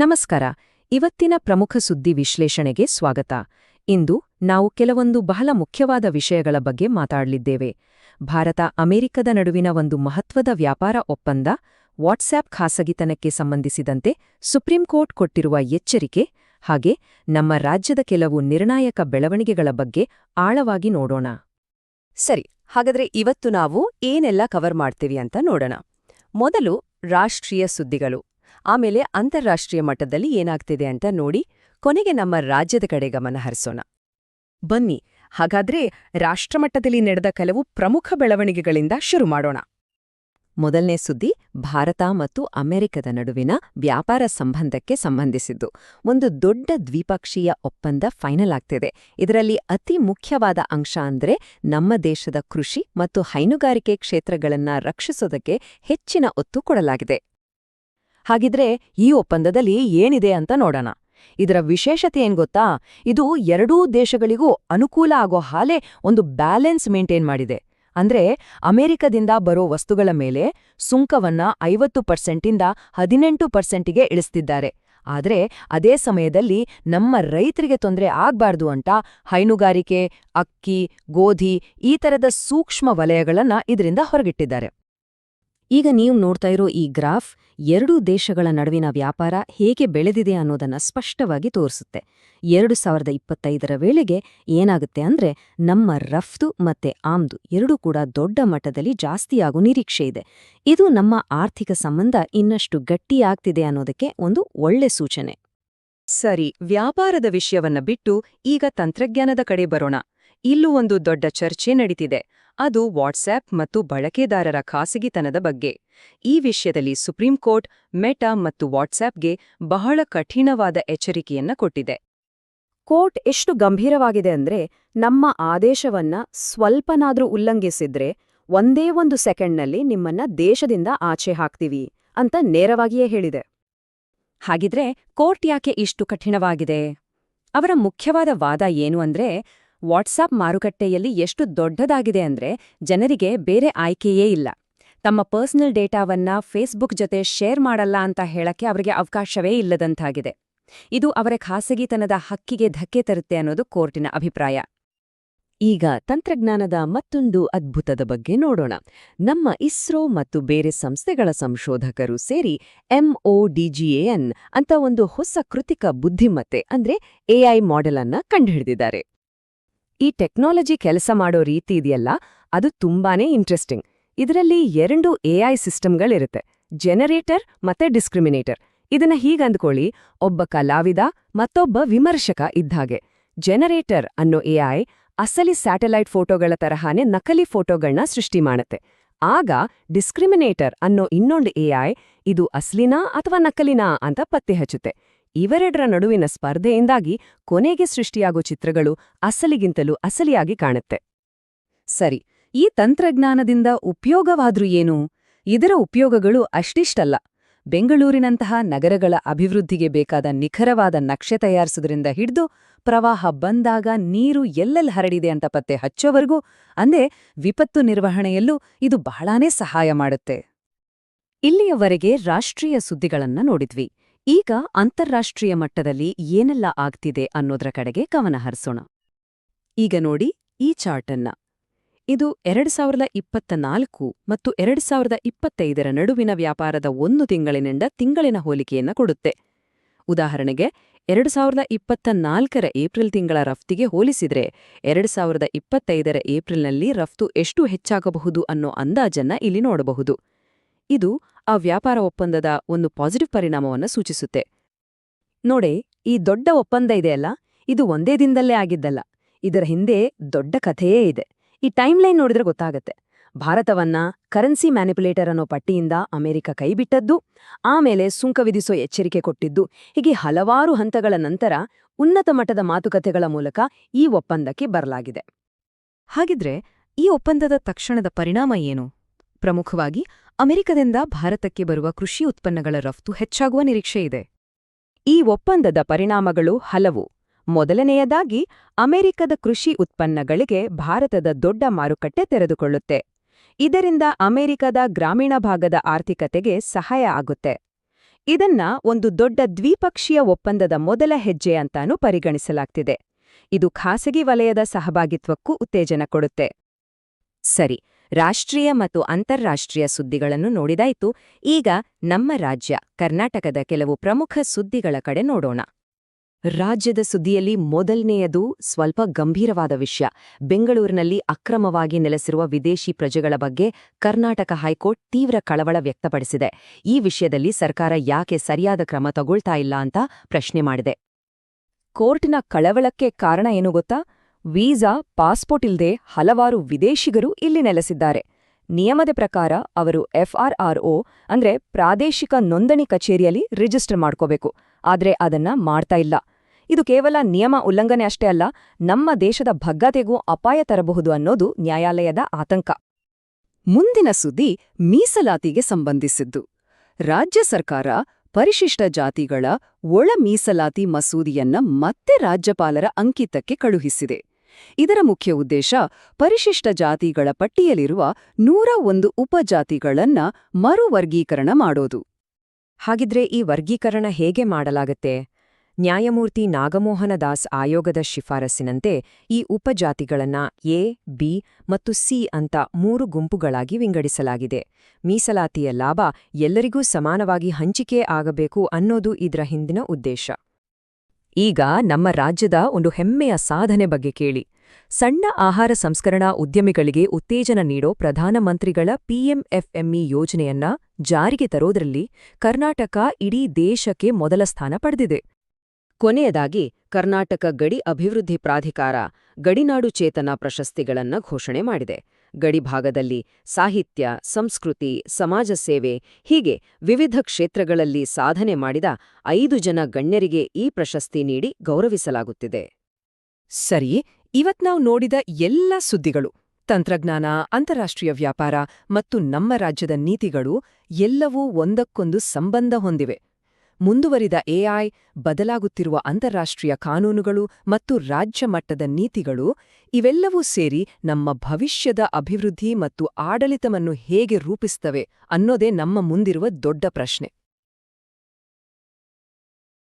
ನಮಸ್ಕಾರ. ಇವತ್ತಿನ ಪ್ರಮುಖ ಸುದ್ದಿ ವಿಶ್ಲೇಷಣೆಗೆ ಸ್ವಾಗತ. ಇಂದು ನಾವು ಕೆಲವೊಂದು ಬಹಳ ಮುಖ್ಯವಾದ ವಿಷಯಗಳ ಬಗ್ಗೆ ಮಾತಾಡಲಿದ್ದೇವೆ. ಭಾರತ, ಅಮೆರಿಕದ ನಡುವಿನ ಒಂದು ಮಹತ್ವದ ವ್ಯಾಪಾರ ಒಪ್ಪಂದ, ವಾಟ್ಸ್ಆ್ಯಪ್ ಖಾಸಗಿತನಕ್ಕೆ ಸಂಬಂಧಿಸಿದಂತೆ ಸುಪ್ರೀಂ ಕೋರ್ಟ್ ಕೊಟ್ಟಿರುವ ಎಚ್ಚರಿಕೆ ಹಾಗೆ ನಮ್ಮ ರಾಜ್ಯದ ಕೆಲವು ನಿರ್ಣಾಯಕ ಬೆಳವಣಿಗೆಗಳ ಬಗ್ಗೆ ಆಳವಾಗಿ ನೋಡೋಣ. ಸರಿ, ಹಾಗಾದ್ರೆ ಇವತ್ತು ನಾವು ಏನೆಲ್ಲ ಕವರ್ ಮಾಡ್ತೀವಿ ಅಂತ ನೋಡೋಣ. ಮೊದಲು ರಾಷ್ಟ್ರೀಯ ಸುದ್ದಿಗಳು. ಆಮೇಲೆ ಅಂತಾರಾಷ್ಟ್ರೀಯ ಮಟ್ಟದಲ್ಲಿ ಏನಾಗ್ತಿದೆ ಅಂತ ನೋಡಿ ಕೊನೆಗೆ ನಮ್ಮ ರಾಜ್ಯದ ಕಡೆ ಗಮನ ಹರಿಸೋಣ. ಬನ್ನಿ, ಹಾಗಾದ್ರೆ ರಾಷ್ಟ್ರಮಟ್ಟದಲ್ಲಿ ನಡೆದ ಕೆಲವು ಪ್ರಮುಖ ಬೆಳವಣಿಗೆಗಳಿಂದ ಶುರು ಮಾಡೋಣ. ಮೊದಲನೇ ಸುದ್ದಿ, ಭಾರತ ಮತ್ತು ಅಮೆರಿಕದ ನಡುವಿನ ವ್ಯಾಪಾರ ಸಂಬಂಧಕ್ಕೆ ಸಂಬಂಧಿಸಿದ್ದು. ಒಂದು ದೊಡ್ಡ ದ್ವಿಪಕ್ಷೀಯ ಒಪ್ಪಂದ ಫೈನಲ್ ಆಗ್ತಿದೆ. ಇದರಲ್ಲಿ ಅತಿ ಮುಖ್ಯವಾದ ಅಂಶ ಅಂದ್ರೆ ನಮ್ಮ ದೇಶದ ಕೃಷಿ ಮತ್ತು ಹೈನುಗಾರಿಕೆ ಕ್ಷೇತ್ರಗಳನ್ನ ರಕ್ಷಿಸೋದಕ್ಕೆ ಹೆಚ್ಚಿನ ಒತ್ತು ಕೊಡಲಾಗಿದೆ. ಹಾಗಿದ್ರೆ ಈ ಒಪ್ಪಂದದಲ್ಲಿ ಏನಿದೆ ಅಂತ ನೋಡೋಣ. ಇದರ ವಿಶೇಷತೆ ಏನ್ ಗೊತ್ತಾ? ಇದು ಎರಡೂ ದೇಶಗಳಿಗೂ ಅನುಕೂಲ ಆಗೋ ಹಾಲೆ ಒಂದು ಬ್ಯಾಲೆನ್ಸ್ ಮೇಂಟೈನ್ ಮಾಡಿದೆ. ಅಂದ್ರೆ ಅಮೆರಿಕದಿಂದ ಬರೋ ವಸ್ತುಗಳ ಮೇಲೆ ಸುಂಕವನ್ನ ಐವತ್ತು ಪರ್ಸೆಂಟಿಂದ ಹದಿನೆಂಟು ಪರ್ಸೆಂಟಿಗೆ ಇಳಿಸ್ತಿದ್ದಾರೆ. ಆದ್ರೆ ಅದೇ ಸಮಯದಲ್ಲಿ ನಮ್ಮ ರೈತರಿಗೆ ತೊಂದರೆ ಆಗ್ಬಾರ್ದು ಅಂತ ಹೈನುಗಾರಿಕೆ, ಅಕ್ಕಿ, ಗೋಧಿ ಈ ತರದ ಸೂಕ್ಷ್ಮ ವಲಯಗಳನ್ನ ಇದರಿಂದ ಹೊರಗಿಟ್ಟಿದ್ದಾರೆ. ಈಗ ನೀವು ನೋಡ್ತಾ ಇರೋ ಈ ಗ್ರಾಫ್ ಎರಡೂ ದೇಶಗಳ ನಡುವಿನ ವ್ಯಾಪಾರ ಹೇಗೆ ಬೆಳೆದಿದೆ ಅನ್ನೋದನ್ನ ಸ್ಪಷ್ಟವಾಗಿ ತೋರಿಸುತ್ತೆ. ಎರಡು ಸಾವಿರದ ಇಪ್ಪತ್ತೈದರ ವೇಳೆಗೆ ಏನಾಗುತ್ತೆ ಅಂದ್ರೆ ನಮ್ಮ ರಫ್ತು ಮತ್ತೆ ಆಮ್ದು ಎರಡೂ ಕೂಡ ದೊಡ್ಡ ಮಟ್ಟದಲ್ಲಿ ಜಾಸ್ತಿಯಾಗೋ ನಿರೀಕ್ಷೆ ಇದೆ. ಇದು ನಮ್ಮ ಆರ್ಥಿಕ ಸಂಬಂಧ ಇನ್ನಷ್ಟು ಗಟ್ಟಿಯಾಗ್ತಿದೆ ಅನ್ನೋದಕ್ಕೆ ಒಂದು ಒಳ್ಳೆ ಸೂಚನೆ. ಸರಿ, ವ್ಯಾಪಾರದ ವಿಷಯವನ್ನ ಬಿಟ್ಟು ಈಗ ತಂತ್ರಜ್ಞಾನದ ಕಡೆ ಬರೋಣ. ಇಲ್ಲೂ ಒಂದು ದೊಡ್ಡ ಚರ್ಚೆ ನಡೀತಿದೆ. ಅದು ವಾಟ್ಸ್ಆಪ್ ಮತ್ತು ಬಳಕೆದಾರರ ಖಾಸಗಿತನದ ಬಗ್ಗೆ. ಈ ವಿಷಯದಲ್ಲಿ ಸುಪ್ರೀಂ ಕೋರ್ಟ್, ಮೆಟಾ ಮತ್ತು ವಾಟ್ಸ್ಆಪ್ಗೆ ಬಹಳ ಕಠಿಣವಾದ ಎಚ್ಚರಿಕೆಯನ್ನ ಕೊಟ್ಟಿದೆ. ಕೋರ್ಟ್ ಎಷ್ಟು ಗಂಭೀರವಾಗಿದೆ ಅಂದ್ರೆ, ನಮ್ಮ ಆದೇಶವನ್ನ ಸ್ವಲ್ಪನಾದ್ರೂ ಉಲ್ಲಂಘಿಸಿದ್ರೆ, ಒಂದೇ ಒಂದು ಸೆಕೆಂಡ್ನಲ್ಲಿ ನಿಮ್ಮನ್ನ ದೇಶದಿಂದ ಆಚೆ ಹಾಕ್ತೀವಿ, ಅಂತ ನೇರವಾಗಿಯೇ ಹೇಳಿದೆ. ಹಾಗಿದ್ರೆ ಕೋರ್ಟ್ ಯಾಕೆ ಇಷ್ಟು ಕಠಿಣವಾಗಿದೆ? ಅವರ ಮುಖ್ಯವಾದ ವಾದ ಏನು ಅಂದ್ರೆ ವಾಟ್ಸಾಪ್ ಮಾರುಕಟ್ಟೆಯಲ್ಲಿ ಎಷ್ಟು ದೊಡ್ಡದಾಗಿದೆ ಅಂದ್ರೆ ಜನರಿಗೆ ಬೇರೆ ಆಯ್ಕೆಯೇ ಇಲ್ಲ. ತಮ್ಮ ಪರ್ಸನಲ್ ಡೇಟಾವನ್ನ ಫೇಸ್ಬುಕ್ ಜೊತೆ ಶೇರ್ ಮಾಡಲ್ಲ ಅಂತ ಹೇಳಕ್ಕೆ ಅವರಿಗೆ ಅವಕಾಶವೇ ಇಲ್ಲದಂತಾಗಿದೆ. ಇದು ಅವರ ಖಾಸಗಿತನದ ಹಕ್ಕಿಗೆ ಧಕ್ಕೆ ತರುತ್ತೆ ಅನ್ನೋದು ಕೋರ್ಟಿನ ಅಭಿಪ್ರಾಯ. ಈಗ ತಂತ್ರಜ್ಞಾನದ ಮತ್ತೊಂದು ಅದ್ಭುತದ ಬಗ್ಗೆ ನೋಡೋಣ. ನಮ್ಮ ಇಸ್ರೋ ಮತ್ತು ಬೇರೆ ಸಂಸ್ಥೆಗಳ ಸಂಶೋಧಕರು ಸೇರಿ ಎಂಒಡಿಜಿಎಎನ್ ಅಂತ ಒಂದು ಹೊಸ ಕೃತಿಕ ಬುದ್ಧಿಮತ್ತೆ ಅಂದ್ರೆ ಎಐ ಮಾಡೆಲ್ ಅನ್ನ ಕಂಡುಹಿಡಿದಿದ್ದಾರೆ. ಈ ಟೆಕ್ನಾಲಜಿ ಕೆಲಸ ಮಾಡೋ ರೀತಿ ಇದೆಯಲ್ಲ, ಅದು ತುಂಬಾನೇ ಇಂಟ್ರೆಸ್ಟಿಂಗ್ ಇದರಲ್ಲಿ ಎರಡು ಎಐ ಸಿಸ್ಟಮ್ಗಳಿರುತ್ತೆ, ಜನರೇಟರ್ ಮತ್ತೆ ಡಿಸ್ಕ್ರಿಮಿನೇಟರ್. ಇದನ್ನ ಹೀಗಂದ್ಕೊಳ್ಳಿ ಒಬ್ಬ ಕಲಾವಿದ, ಮತ್ತೊಬ್ಬ ವಿಮರ್ಶಕ ಇದ್ದಾಗೆ ಜನರೇಟರ್ ಅನ್ನೋ ಎಐ ಅಸಲಿ ಸ್ಯಾಟಲೈಟ್ ಫೋಟೋಗಳ ತರಹಾನೇ ನಕಲಿ ಫೋಟೋಗಳನ್ನ ಸೃಷ್ಟಿ ಮಾಡುತ್ತೆ. ಆಗ ಡಿಸ್ಕ್ರಿಮಿನೇಟರ್ ಅನ್ನೋ ಇನ್ನೊಂದು ಎಐ ಇದು ಅಸ್ಲಿನಾ ಅಥವಾ ನಕಲಿನಾ ಅಂತ ಪತ್ತೆ ಹಚ್ಚುತ್ತೆ. ಇವೆರಡರ ನಡುವಿನ ಸ್ಪರ್ಧೆಯಿಂದಾಗಿ ಕೊನೆಗೆ ಸೃಷ್ಟಿಯಾಗೋ ಚಿತ್ರಗಳು ಅಸಲಿಗಿಂತಲೂ ಅಸಲಿಯಾಗಿ ಕಾಣುತ್ತೆ. ಸರಿ, ಈ ತಂತ್ರಜ್ಞಾನದಿಂದ ಉಪಯೋಗವಾದ್ರೂ ಏನು? ಇದರ ಉಪಯೋಗಗಳು ಅಷ್ಟಿಷ್ಟಲ್ಲ. ಬೆಂಗಳೂರಿನಂತಹ ನಗರಗಳ ಅಭಿವೃದ್ಧಿಗೆ ಬೇಕಾದ ನಿಖರವಾದ ನಕ್ಷೆ ತಯಾರಿಸುವುದರಿಂದ ಹಿಡಿದು ಪ್ರವಾಹ ಬಂದಾಗ ನೀರು ಎಲ್ಲೆಲ್ಲಿ ಹರಡಿದೆ ಅಂತ ಪತ್ತೆ ಹಚ್ಚೋವರೆಗೂ ಅಂದೇ ವಿಪತ್ತು ನಿರ್ವಹಣೆಯಲ್ಲೂ ಇದು ಬಹಳಾನೇ ಸಹಾಯ ಮಾಡುತ್ತೆ. ಇಲ್ಲಿಯವರೆಗೆ ರಾಷ್ಟ್ರೀಯ ಸುದ್ದಿಗಳನ್ನ ನೋಡಿದ್ವಿ. ಈಗ ಅಂತಾರಾಷ್ಟ್ರೀಯ ಮಟ್ಟದಲ್ಲಿ ಏನೆಲ್ಲ ಆಗ್ತಿದೆ ಅನ್ನೋದ್ರ ಕಡೆಗೆ ಗಮನ ಹರಿಸೋಣ. ಈಗ ನೋಡಿ ಈ ಚಾರ್ಟನ್ನ. ಇದು ಎರಡು ಸಾವಿರದ ಇಪ್ಪತ್ತ ನಾಲ್ಕು ಮತ್ತು ಎರಡು ಸಾವಿರದ ಇಪ್ಪತ್ತೈದರ ನಡುವಿನ ವ್ಯಾಪಾರದ ಒಂದು ತಿಂಗಳಿನಿಂದ ತಿಂಗಳಿನ ಹೋಲಿಕೆಯನ್ನ ಕೊಡುತ್ತೆ. ಉದಾಹರಣೆಗೆ, ಎರಡು ಸಾವಿರದ ಇಪ್ಪತ್ತ ನಾಲ್ಕರ ಏಪ್ರಿಲ್ ತಿಂಗಳ ರಫ್ತಿಗೆ ಹೋಲಿಸಿದರೆ ಎರಡು ಸಾವಿರದ ಇಪ್ಪತ್ತೈದರ ಏಪ್ರಿಲ್ನಲ್ಲಿ ರಫ್ತು ಎಷ್ಟು ಹೆಚ್ಚಾಗಬಹುದು ಅನ್ನೋ ಅಂದಾಜನ್ನ ಇಲ್ಲಿ ನೋಡಬಹುದು. ಇದು ಆ ವ್ಯಾಪಾರ ಒಪ್ಪಂದದ ಒಂದು ಪಾಸಿಟಿವ್ ಪರಿಣಾಮವನ್ನು ಸೂಚಿಸುತ್ತೆ. ನೋಡಿ, ಈ ದೊಡ್ಡ ಒಪ್ಪಂದ ಇದೆಯಲ್ಲ ಇದು ಒಂದೇ ದಿನದಲ್ಲೇ ಆಗಿದ್ದಲ್ಲ. ಇದರ ಹಿಂದೆ ದೊಡ್ಡ ಕಥೆಯೇ ಇದೆ. ಈ ಟೈಮ್ಲೈನ್ ನೋಡಿದ್ರೆ ಗೊತ್ತಾಗತ್ತೆ. ಭಾರತವನ್ನ ಕರೆನ್ಸಿ ಮ್ಯಾನಿಪುಲೇಟರ್ ಅನ್ನೋ ಪಟ್ಟಿಯಿಂದ ಅಮೆರಿಕ ಕೈಬಿಟ್ಟದ್ದು ಆಮೇಲೆ ಸುಂಕ ವಿಧಿಸೋ ಎಚ್ಚರಿಕೆ ಕೊಟ್ಟಿದ್ದು, ಹೀಗೆ ಹಲವಾರು ಹಂತಗಳ ನಂತರ ಉನ್ನತ ಮಟ್ಟದ ಮಾತುಕತೆಗಳ ಮೂಲಕ ಈ ಒಪ್ಪಂದಕ್ಕೆ ಬರಲಾಗಿದೆ. ಹಾಗಿದ್ರೆ, ಈ ಒಪ್ಪಂದದ ತಕ್ಷಣದ ಪರಿಣಾಮ ಏನು? ಪ್ರಮುಖವಾಗಿ ಅಮೆರಿಕದಿಂದ ಭಾರತಕ್ಕೆ ಬರುವ ಕೃಷಿ ಉತ್ಪನ್ನಗಳ ರಫ್ತು ಹೆಚ್ಚಾಗುವ ನಿರೀಕ್ಷೆಯಿದೆ ಈ ಒಪ್ಪಂದದ ಪರಿಣಾಮಗಳು ಹಲವು. ಮೊದಲನೆಯದಾಗಿ, ಅಮೆರಿಕದ ಕೃಷಿ ಉತ್ಪನ್ನಗಳಿಗೆ ಭಾರತದ ದೊಡ್ಡ ಮಾರುಕಟ್ಟೆ ತೆರೆದುಕೊಳ್ಳುತ್ತೆ. ಇದರಿಂದ ಅಮೆರಿಕದ ಗ್ರಾಮೀಣ ಭಾಗದ ಆರ್ಥಿಕತೆಗೆ ಸಹಾಯ ಆಗುತ್ತೆ. ಇದನ್ನ ಒಂದು ದೊಡ್ಡ ದ್ವಿಪಕ್ಷೀಯ ಒಪ್ಪಂದದ ಮೊದಲ ಹೆಜ್ಜೆ ಅಂತಾನೂ ಪರಿಗಣಿಸಲಾಗ್ತಿದೆ. ಇದು ಖಾಸಗಿ ವಲಯದ ಸಹಭಾಗಿತ್ವಕ್ಕೂ ಉತ್ತೇಜನ ಕೊಡುತ್ತೆ. ಸರಿ ರಾಷ್ಟ್ರೀಯ ಮತ್ತು ಅಂತಾರಾಷ್ಟ್ರೀಯ ಸುದ್ದಿಗಳನ್ನು ನೋಡಿದಾಯಿತು. ಈಗ ನಮ್ಮ ರಾಜ್ಯ, ಕರ್ನಾಟಕದ ಕೆಲವು ಪ್ರಮುಖ ಸುದ್ದಿಗಳ ಕಡೆ ನೋಡೋಣ. ರಾಜ್ಯದ ಸುದ್ದಿಯಲ್ಲಿ ಮೊದಲನೆಯದು ಸ್ವಲ್ಪ ಗಂಭೀರವಾದ ವಿಷಯ. ಬೆಂಗಳೂರಿನಲ್ಲಿ ಅಕ್ರಮವಾಗಿ ನೆಲೆಸಿರುವ ವಿದೇಶಿ ಪ್ರಜೆಗಳ ಬಗ್ಗೆ ಕರ್ನಾಟಕ ಹೈಕೋರ್ಟ್ ತೀವ್ರ ಕಳವಳ ವ್ಯಕ್ತಪಡಿಸಿದೆ. ಈ ವಿಷಯದಲ್ಲಿ ಸರ್ಕಾರ ಯಾಕೆ ಸರಿಯಾದ ಕ್ರಮ ತಗೊಳ್ತಾ ಇಲ್ಲ ಅಂತ ಪ್ರಶ್ನೆ ಮಾಡಿದೆ. ಕೋರ್ಟ್ನ ಕಳವಳಕ್ಕೆ ಕಾರಣ ಏನು ಗೊತ್ತಾ? ವೀಸಾ, ಪಾಸ್ಪೋರ್ಟ್ ಇಲ್ಲದೆ ಹಲವಾರು ವಿದೇಶಿಗರು ಇಲ್ಲಿ ನೆಲೆಸಿದ್ದಾರೆ. ನಿಯಮದ ಪ್ರಕಾರ ಅವರು ಎಫ್ಆರ್ಆರ್ಒ ಅಂದ್ರೆ ಪ್ರಾದೇಶಿಕ ನೋಂದಣಿ ಕಚೇರಿಯಲ್ಲಿ ರಿಜಿಸ್ಟರ್ ಮಾಡ್ಕೋಬೇಕು. ಆದ್ರೆ ಅದನ್ನ ಮಾಡ್ತಾ ಇಲ್ಲ. ಇದು ಕೇವಲ ನಿಯಮ ಉಲ್ಲಂಘನೆ ಅಷ್ಟೇ ಅಲ್ಲ, ನಮ್ಮ ದೇಶದ ಭಗ್ಗತೆಗೂ ಅಪಾಯ ತರಬಹುದು ಅನ್ನೋದು ನ್ಯಾಯಾಲಯದ ಆತಂಕ. ಮುಂದಿನ ಸುದ್ದಿ ಮೀಸಲಾತಿಗೆ ಸಂಬಂಧಿಸಿದ್ದು. ರಾಜ್ಯ ಸರ್ಕಾರ ಪರಿಶಿಷ್ಟ ಜಾತಿಗಳ ಒಳ ಮೀಸಲಾತಿ ಮಸೂದಿಯನ್ನ ಮತ್ತೆ ರಾಜ್ಯಪಾಲರ ಅಂಕಿತಕ್ಕೆ ಕಳುಹಿಸಿದೆ. ಇದರ ಮುಖ್ಯ ಉದ್ದೇಶ ಪರಿಶಿಷ್ಟ ಜಾತಿಗಳ ಪಟ್ಟಿಯಲ್ಲಿರುವ ನೂರ ಒಂದು ಉಪಜಾತಿಗಳನ್ನ ಮರುವರ್ಗೀಕರಣ ಮಾಡೋದು. ಹಾಗಿದ್ರೆ ಈ ವರ್ಗೀಕರಣ ಹೇಗೆ ಮಾಡಲಾಗತ್ತೆ? ನ್ಯಾಯಮೂರ್ತಿ ನಾಗಮೋಹನ ದಾಸ್ ಆಯೋಗದ ಶಿಫಾರಸ್ಸಿನಂತೆ ಈ ಉಪಜಾತಿಗಳನ್ನ ಎ, ಬಿ ಮತ್ತು ಸಿ ಅಂತ ಮೂರು ಗುಂಪುಗಳಾಗಿ ವಿಂಗಡಿಸಲಾಗಿದೆ. ಮೀಸಲಾತಿಯ ಲಾಭ ಎಲ್ಲರಿಗೂ ಸಮಾನವಾಗಿ ಹಂಚಿಕೆ ಆಗಬೇಕು ಅನ್ನೋದು ಇದರ ಹಿಂದಿನ ಉದ್ದೇಶ. ಈಗ ನಮ್ಮ ರಾಜ್ಯದ ಒಂದು ಹೆಮ್ಮೆಯ ಸಾಧನೆ ಬಗ್ಗೆ ಕೇಳಿ. ಸಣ್ಣ ಆಹಾರ ಸಂಸ್ಕರಣಾ ಉದ್ಯಮಿಗಳಿಗೆ ಉತ್ತೇಜನ ನೀಡೋ ಪ್ರಧಾನಮಂತ್ರಿಗಳ ಪಿಎಂಎಫ್ಎಂಇ ಯೋಜನೆಯನ್ನ ಜಾರಿಗೆ ತರೋದ್ರಲ್ಲಿ ಕರ್ನಾಟಕ ಇಡೀ ದೇಶಕ್ಕೆ ಮೊದಲ ಸ್ಥಾನ ಪಡೆದಿದೆ. ಕೊನೆಯದಾಗಿ, ಕರ್ನಾಟಕ ಗಡಿ ಅಭಿವೃದ್ಧಿ ಪ್ರಾಧಿಕಾರ ಗಡಿನಾಡು ಚೇತನ ಪ್ರಶಸ್ತಿಗಳನ್ನ ಘೋಷಣೆ ಮಾಡಿದೆ. ಗಡಿಭಾಗದಲ್ಲಿ ಸಾಹಿತ್ಯ, ಸಂಸ್ಕೃತಿ, ಸಮಾಜ ಸೇವೆ ಹೀಗೆ ವಿವಿಧ ಕ್ಷೇತ್ರಗಳಲ್ಲಿ ಸಾಧನೆ ಮಾಡಿದ ಐದು ಜನ ಗಣ್ಯರಿಗೆ ಈ ಪ್ರಶಸ್ತಿ ನೀಡಿ ಗೌರವಿಸಲಾಗುತ್ತಿದೆ. ಸರಿ, ಇವತ್ ನಾವು ನೋಡಿದ ಎಲ್ಲ ಸುದ್ದಿಗಳು, ತಂತ್ರಜ್ಞಾನ, ಅಂತಾರಾಷ್ಟ್ರೀಯ ವ್ಯಾಪಾರ ಮತ್ತು ನಮ್ಮ ರಾಜ್ಯದ ನೀತಿಗಳು ಎಲ್ಲವೂ ಒಂದಕ್ಕೊಂದು ಸಂಬಂಧ ಹೊಂದಿವೆ. ಮುಂದುವರಿದ ಎಐ ಬದಲಾಗುತ್ತಿರುವ ಅಂತಾರಾಷ್ಟ್ರೀಯ ಕಾನೂನುಗಳು ಮತ್ತು ರಾಜ್ಯ ಮಟ್ಟದ ನೀತಿಗಳು, ಇವೆಲ್ಲವೂ ಸೇರಿ ನಮ್ಮ ಭವಿಷ್ಯದ ಅಭಿವೃದ್ಧಿ ಮತ್ತು ಆಡಳಿತವನ್ನು ಹೇಗೆ ರೂಪಿಸ್ತವೆ ಅನ್ನೋದೇ ನಮ್ಮ ಮುಂದಿರುವ ದೊಡ್ಡ ಪ್ರಶ್ನೆ.